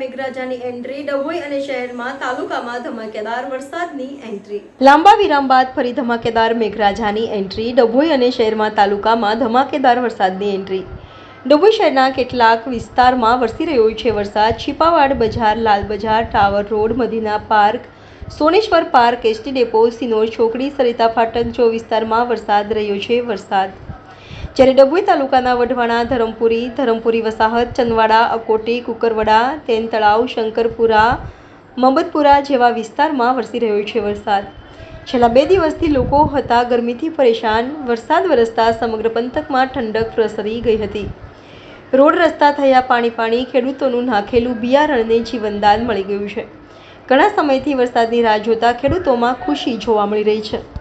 મેઘરાજાની entry Dabhoi અને શહેરમાં તાલુકામાં ધમાકેદાર વરસાદની એન્ટ્રી. લાંબા વિરામ બાદ ફરી ધમાકેદાર મેઘરાજાની એન્ટ્રી, ડભોઈ અને શહેરમાં તાલુકામાં ધમાકેદાર વરસાદની એન્ટ્રી. ડભોઈ શહેરના કેટલાક વિસ્તારમાં વરસી રહ્યો છે વરસાદ. Chhipwad Bazar, Lal Bazar, tower road, Madina park, Soneshwar park, S T depot, Sinor ચોકડી સરિતા ફાટક જો વિસ્તારમાં વરસાદ રહ્યો છે વરસાદ. જ્યારે ડભોઈ તાલુકાના વઢવાણા, ધરમપુરી ધરમપુરી વસાહત, ચંદવાડા, અકોટી, કુકરવડા, તેન તળાવ, શંકરપુરા મમદપુરા જેવા વિસ્તારમાં વરસી રહ્યો છે વરસાદ. છેલ્લા બે દિવસથી લોકો હતા ગરમીથી પરેશાન. વરસાદ વરસતા સમગ્ર પંથકમાં ઠંડક પ્રસરી ગઈ હતી. રોડ રસ્તા થયા પાણી પાણી, ખેડૂતોનું નાખેલું બિયારણને જીવનદાન મળી ગયું છે. ઘણા સમયથી વરસાદની રાહ જોતા ખેડૂતોમાં ખુશી જોવા મળી રહી છે.